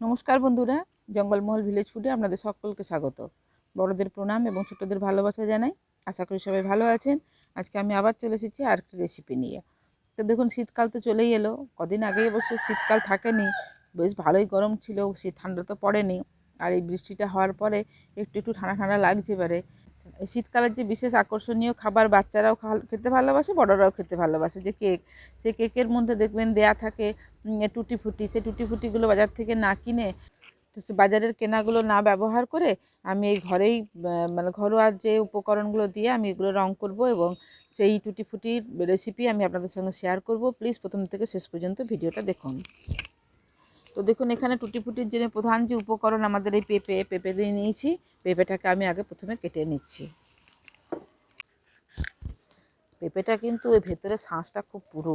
নমস্কার বন্ধুরা, জঙ্গলমহল ভিলেজ ফুডে আপনাদের সকলকে স্বাগত। বড়দের প্রণাম এবং ছোটদের ভালোবাসা জানাই। আশা করি সবাই ভালো আছেন। আজকে আমি আবার চলে এসেছি আর একটি রেসিপি নিয়ে। তো দেখুন, শীতকাল তো চলেই এলো। কদিন আগেই অবশ্য শীতকাল থাকেনি। বেশ ভালোই গরম ছিল শীত ঠান্ডা তো পড়েনি। আর এই বৃষ্টিটা হওয়ার পরে একটু একটু ঠান্ডা ঠান্ডা লাগছে এবারে। এই শীতকালের যে বিশেষ আকর্ষণীয় খাবার বাচ্চারাও খেতে ভালোবাসে, বড়রাও খেতে ভালোবাসে। যে কেক, সে কেকের মধ্যে দেখবেন দেয়া থাকে টুটি ফুটি সেই টুটি ফুটিগুলো বাজার থেকে না কিনে তো সে বাজারের কেনাগুলো না ব্যবহার করে আমি এই ঘরেই মানে ঘরোয়া যে উপকরণগুলো দিয়ে আমি এগুলো রং করব এবং সেই টুটি ফুটির রেসিপি আমি আপনাদের সঙ্গে শেয়ার করব। প্লিজ প্রথম থেকে শেষ পর্যন্ত ভিডিওটা দেখুন। তো দেখুন, এখানে টুটি ফুটির জন্য প্রধান যে উপকরণ আমাদের এই পেঁপে পেঁপে দিয়ে নিয়েছি। পেঁপেটাকে আমি আগে প্রথমে কেটে নিচ্ছি। পেঁপেটা কিন্তু ওই ভেতরে শাঁসটা খুব পুরো।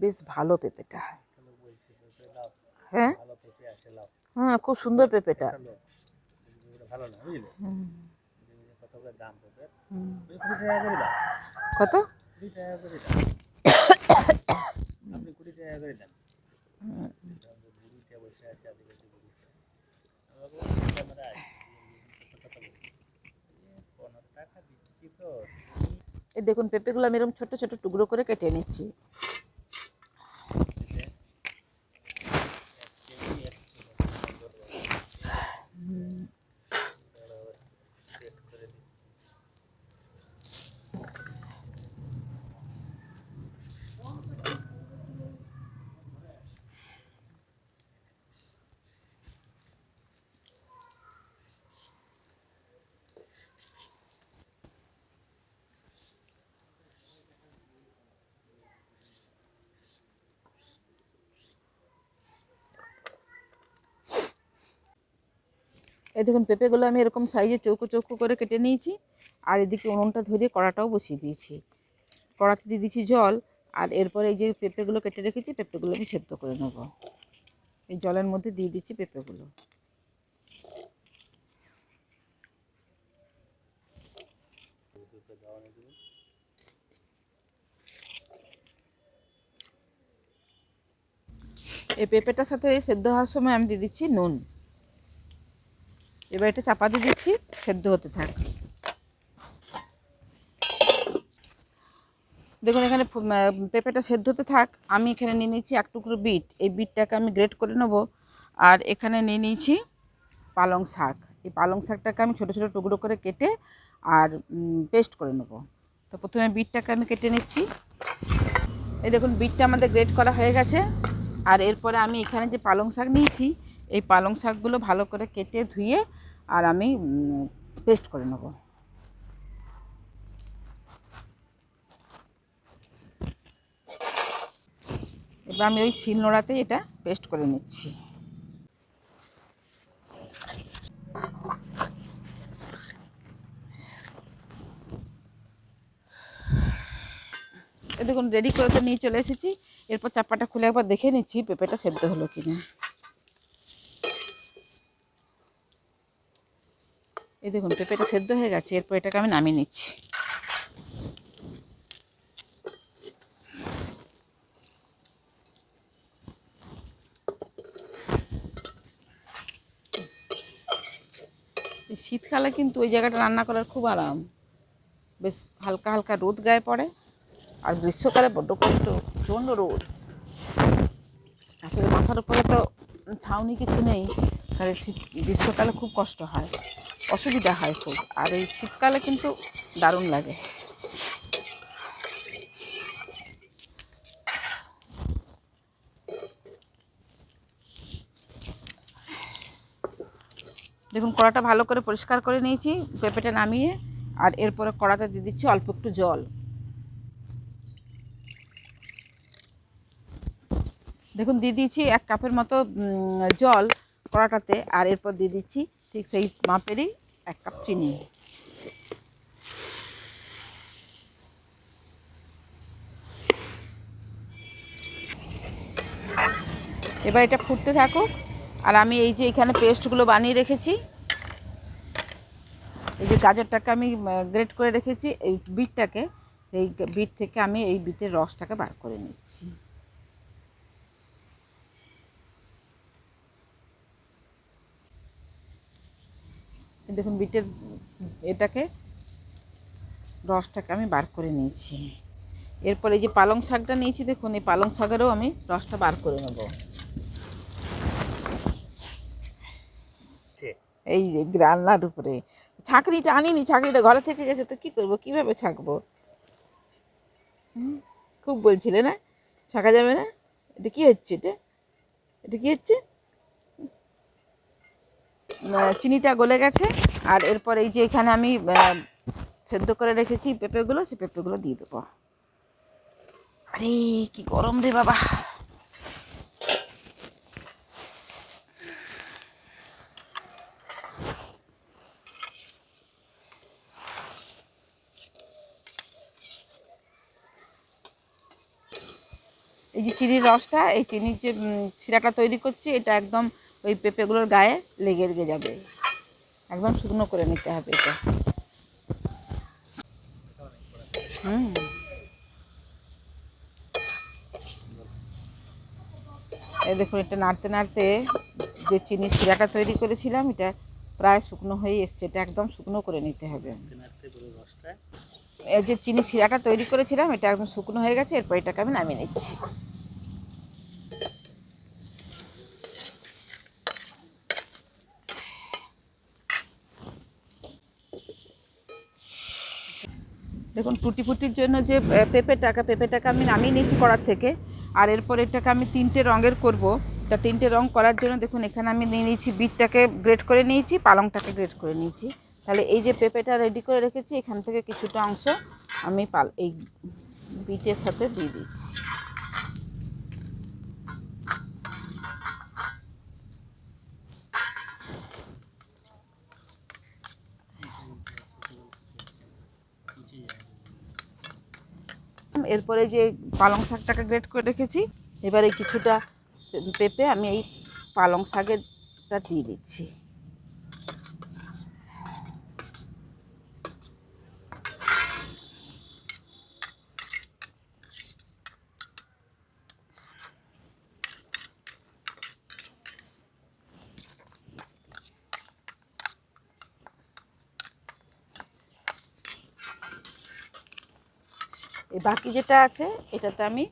বেশ ভালো পেঁপেটা। হ্যাঁ? হ্যাঁ খুব সুন্দর পেঁপেটা। কত? আপনি কুড়ি টাকা করে দেন। এই দেখুন পেঁপেগুলো আমি এরকম ছোট ছোট টুকরো করে কেটে নিচ্ছি। এই দেখুন, পেঁপেগুলো আমি এরকম সাইজে চৌকো চৌকো করে কেটে নিয়েছি। আর এদিকে উনুনটা ধরিয়ে কড়াটাও বসিয়ে দিয়েছি। কড়াতে দিয়ে দিয়েছি জল, আর এরপরে এই যে পেঁপেগুলো কেটে রেখেছি, পেঁপেগুলো আমি সেদ্ধ করে নেব। এই জলের মধ্যে দিয়ে দিচ্ছি পেঁপেগুলো। এই পেঁপেটার সাথে সেদ্ধ হওয়ার সময় আমি দিয়ে দিচ্ছি নুন। এবার এটা চাপা দিয়ে দিচ্ছি, সেদ্ধ হতে থাক। দেখুন, এখানে পেঁপেটা সেদ্ধ হতে থাক। আমি এখানে নিয়ে নিয়েছি এক টুকরো বিট। এই বিটটাকে আমি গ্রেট করে নেব। আর এখানে নিয়ে নিয়েছি পালং শাক। এই পালং শাকটাকে আমি ছোটো ছোটো টুকরো করে কেটে আর পেস্ট করে নেব। তো প্রথমে বিটটাকে আমি কেটে নিচ্ছি। এই দেখুন, বিটটা আমাদের গ্রেট করা হয়ে গেছে। আর এরপরে আমি এখানে যে পালং শাক নিয়েছি, এই পালং শাকগুলো ভালো করে কেটে ধুয়ে আর আমি পেস্ট করে নেব। এবার আমি ওই শিল নোড়াতেই এটা পেস্ট করে নিচ্ছি। দেখুন রেডি করে তো নিয়ে চলে এসেছি। এরপর চাপাটা খুলে একবার দেখে নিচ্ছি, পেঁপেটা সেদ্ধ হলো কি এই দেখুন, পেঁপেটা সেদ্ধ হয়ে গেছে, এরপর এটাকে আমি নামিয়ে নিচ্ছি। শীতকালে কিন্তু ওই জায়গাটা রান্না করার খুব আরাম। বেশ হালকা হালকা রোদ গায়ে পড়ে, আর গ্রীষ্মকালে বড্ড কষ্ট, প্রচণ্ড রোদ। আসলে মাথার উপরে তো ছাউনি কিছু নেই, তাহলে শীত গ্রীষ্মকালে খুব কষ্ট হয়। অসুবিধা হয় খুব। আর এই শীতকালে কিন্তু দারুণ লাগে। দেখুন, কড়াটা ভালো করে পরিষ্কার করে নিয়েছি, পেঁপেটা নামিয়ে, আর এরপরে কড়াতে দিয়ে দিচ্ছি অল্প একটু জল। দেখুন, দিয়ে দিয়েছি এক কাপের মতো জল কড়াটাতে, আর এরপর দিয়ে দিচ্ছি ঠিক সেই মাপেরই এক কাপ চিনি। এবার এটা ফুটতে থাকুক। আর আমি এই যে এখানে পেস্টগুলো বানিয়ে রেখেছি, এই যে গাজরটাকে আমি গ্রেট করে রেখেছি, এই বিটটাকে, এই বিট থেকে আমি এই বিটের রসটাকে বার করে নিচ্ছি। দেখুন বিটের এটাকে রসটাকে আমি বার করে নিয়েছি। এরপর যে পালং শাকটা নিয়েছি দেখুন এই পালং শাকেরও আমি রসটা বার করে নেব। এই যে রান্নার উপরে। ছাঁকনিটা আনিনি ছাঁকনিটা ঘরে থেকে গেছে তো কী করব কীভাবে ছাঁকবো? খুব বলছিলে না? ছাঁকা যাবে না? এটা কী হচ্ছে এটা? এটা কী হচ্ছে? চিনিটা গলে গেছে। আর এরপর এই যে এখানে আমি সেদ্ধ করে রেখেছি পেঁপেগুলো সেই পেঁপেগুলো দিয়ে দেবো। আরে, কি গরম রে বাবা। এই যে চিনির রসটা, এই চিনির যে শিরাটা তৈরি করছি, এটা একদম ওই পেঁপেগুলোর গায়ে লেগে লেগে যাবে। একদম শুকনো করে নিতে হবে এটা। হুম। এই দেখুন, এটা নাড়তে নাড়তে যে চিনির শিরাটা তৈরি করেছিলাম, এটা প্রায় শুকনো হয়ে এসছে। এটা একদম শুকনো করে নিতে হবে। এই যে চিনি শিরাটা তৈরি করেছিলাম, এটা একদম শুকনো হয়ে গেছে, এরপর এটাকে আমি নামিয়ে নিচ্ছি। দেখুন টুটি ফুটির জন্য যে পেঁপেটাকা পেঁপেটাকে আমি নামিয়ে নিয়েছি করার থেকে, আর এরপর এটাকে আমি তিনটে রঙের করব। তা তিনটে রং করার জন্য দেখুন, এখানে আমি নিয়ে নিয়েছি, বিটটাকে গ্রেড করে নিয়েছি, পালংটাকে গ্রেড করে নিয়েছি। তাহলে এই যে পেঁপেটা রেডি করে রেখেছি, এখান থেকে কিছুটা অংশ আমি পাল, এই বিটের সাথে দিয়ে দিচ্ছি। এরপরে যে পালং শাকটাকে গ্রেট করে রেখেছি, এবারে কিছুটা পেঁপে আমি এই পালং শাকেরটা দিয়ে দিচ্ছি। এই বাকি যেটা আছে, এটাতে আমি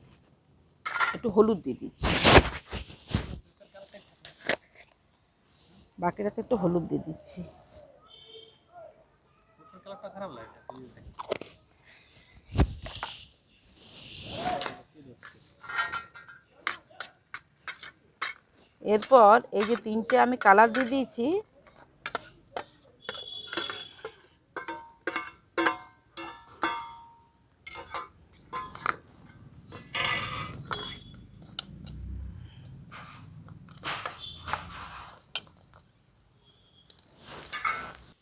একটু হলুদ দিয়ে দিচ্ছি। বাকিটাতে একটু হলুদ দিয়ে দিচ্ছি। এরপর এই যে তিনটে আমি কালার দিয়ে দিয়েছি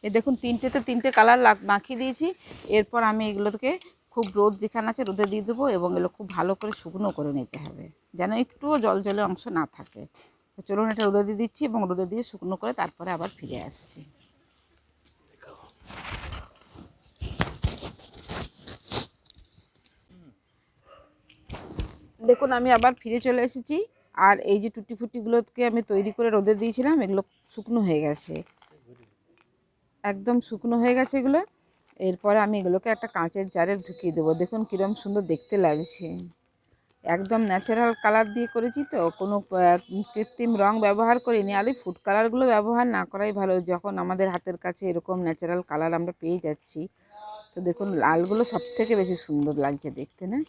এ দেখুন, তিনটেতে তিনটে কালার মাখিয়ে দিয়েছি। এরপর আমি এগুলোকে খুব রোদ যেখানে আছে রোদে দিয়ে দেবো এবং এগুলো খুব ভালো করে শুকনো করে নিতে হবে, যেন একটুও জল জলে অংশ না থাকে। তো চলুন এটা রোদে দিয়ে দিচ্ছি এবং রোদে দিয়ে শুকনো করে তারপরে আবার ফিরে আসছি। দেখুন, আমি আবার ফিরে চলে এসেছি। আর এই যে টুটি ফুটিগুলোকে আমি তৈরি করে রোদে দিয়েছিলাম, এগুলো শুকনো হয়ে গেছে। একদম শুকনো হয়ে গেছে এগুলো। এরপরে আমি এগুলোকে একটা কাঁচের জারে ঢুকিয়ে দেবো। দেখুন কীরকম সুন্দর দেখতে লাগছে। একদম ন্যাচারাল কালার দিয়ে করেছি তো। কোনো কৃত্রিম রং ব্যবহার করিনি। আর এই ফুড কালারগুলো ব্যবহার না করাই ভালো। যখন আমাদের হাতের কাছে এরকম ন্যাচারাল কালার আমরা পেয়ে যাচ্ছি। তো দেখুন লালগুলো সব থেকে বেশি সুন্দর লাগছে দেখতে, না?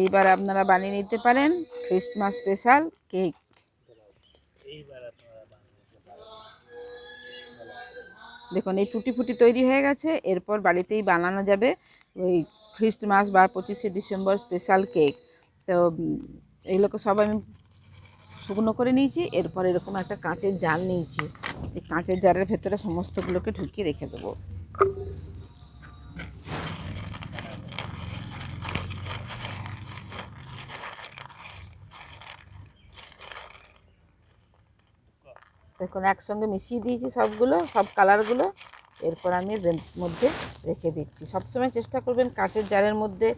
এইবার আপনারা বানিয়ে নিতে পারেন ক্রিসমাস স্পেশাল কেক দেখুন, এই টুটি ফুটি তৈরি হয়ে গেছে। এরপর বাড়িতেই বানানো যাবে ওই খ্রিস্টমাস বা পঁচিশে ডিসেম্বর স্পেশাল কেক। তো এগুলোকে সব আমি শুকনো করে নিয়েছি। এরপর এরকম একটা কাঁচের জাল নিয়েছি। এই কাঁচের জারের ভেতরে সমস্তগুলোকে ঢুকিয়ে রেখে দেবো। দেখুন, একসঙ্গে মিশিয়ে দিয়েছি সবগুলো, সব কালারগুলো। এরপর আমি মধ্যে রেখে দিচ্ছি। সবসময় চেষ্টা করবেন কাঁচের জারের মধ্যে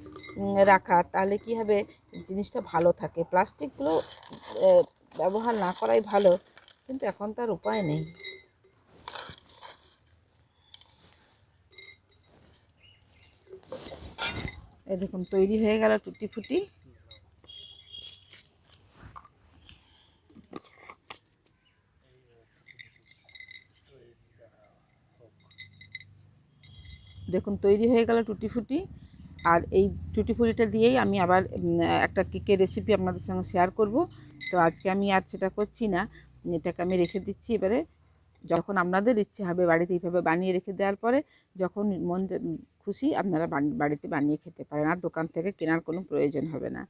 রাখা, তাহলে কি হবে? জিনিসটা ভালো থাকে। প্লাস্টিকগুলো ব্যবহার না করাই ভালো, কিন্তু এখন তার উপায় নেই। এ দেখুন, তৈরি হয়ে গেল টুটি ফুটি দেখুন, তৈরি হয়ে গেল টুটি ফুটি আর এই টুটি ফুটিটা দিয়েই আমি আবার একটা কেকের রেসিপি আপনাদের সঙ্গে শেয়ার করব। তো আজকে আমি আর সেটা করছি না। এটাকে আমি রেখে দিচ্ছি এবারে। যখন আপনাদের ইচ্ছে হবে বাড়িতে এইভাবে বানিয়ে রেখে দেওয়ার পরে, যখন মন খুশি আপনারা বাড়িতে বানিয়ে খেতে পারেন। আর দোকান থেকে কেনার কোনো প্রয়োজন হবে না।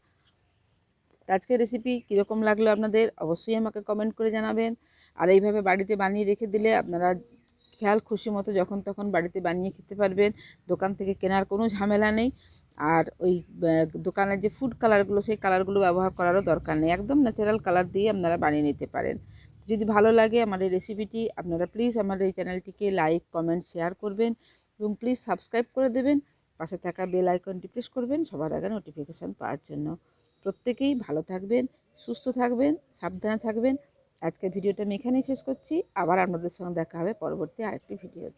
তো আজকের রেসিপি কীরকম লাগল আপনাদের? অবশ্যই আমাকে কমেন্ট করে জানাবেন। আর এইভাবে বাড়িতে বানিয়ে রেখে দিলে আপনারা খেয়াল খুশি মতো যখন তখন বাড়িতে বানিয়ে খেতে পারবেন। দোকান থেকে কেনার কোনো ঝামেলা নেই। আর ওই দোকানের যে ফুড কালারগুলো সেই কালারগুলো ব্যবহার করারও দরকার নেই। একদম ন্যাচারাল কালার দিয়ে আপনারা বানিয়ে নিতে পারেন। যদি ভালো লাগে আমার এই রেসিপিটি আপনারা প্লিজ আমার এই চ্যানেলটিকে লাইক কমেন্ট শেয়ার করবেন এবং প্লিজ সাবস্ক্রাইব করে দেবেন। পাশে থাকা বেল আইকনটি প্রেস করবেন, সবার আগে নোটিফিকেশান পাওয়ার জন্য। প্রত্যেকেই ভালো থাকবেন, সুস্থ থাকবেন, সাবধানে থাকবেন। আজকের ভিডিওটা আমি এখানেই শেষ করছি। আবার আপনাদের সঙ্গে দেখা হবে পরবর্তী আরেকটি ভিডিওতে।